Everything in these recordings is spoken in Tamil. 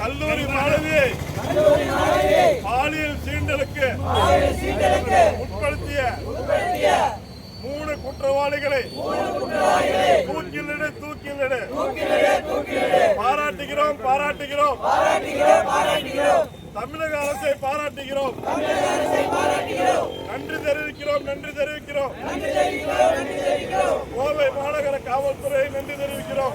கல்லூரி மாணவியை பாலியல் சீண்டலுக்கு உட்படுத்திய மூணு குற்றவாளிகளை தூக்கிலிடு தூக்கிலிடு. பாராட்டுகிறோம் பாராட்டுகிறோம். தமிழக அரசை பாராட்டுகிறோம். நன்றி தெரிவிக்கிறோம் நன்றி தெரிவிக்கிறோம். கோவை மாநகர காவல்துறை நன்றி தெரிவிக்கிறோம்.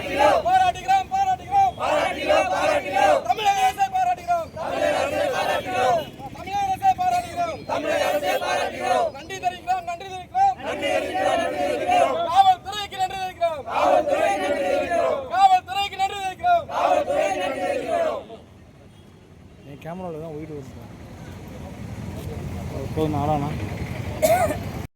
பாராட்டுகிறோம். பாராட்டுகிறோம் தமிழக அரசை பாராட்டுகிறோம். தமிழக அரசை பாராட்டுகிறோம். நன்றி தெரிவிக்கிறோம் நன்றி தெரிவிக்கிறோம். காவல்துறைக்கு நன்றி தெரிவிக்கிறோம். காவல்துறைக்கு நன்றி தெரிவிக்கிறோம். என் கேமராவில் தான் ஒயிட் வருது போதும் நாளாண்ணா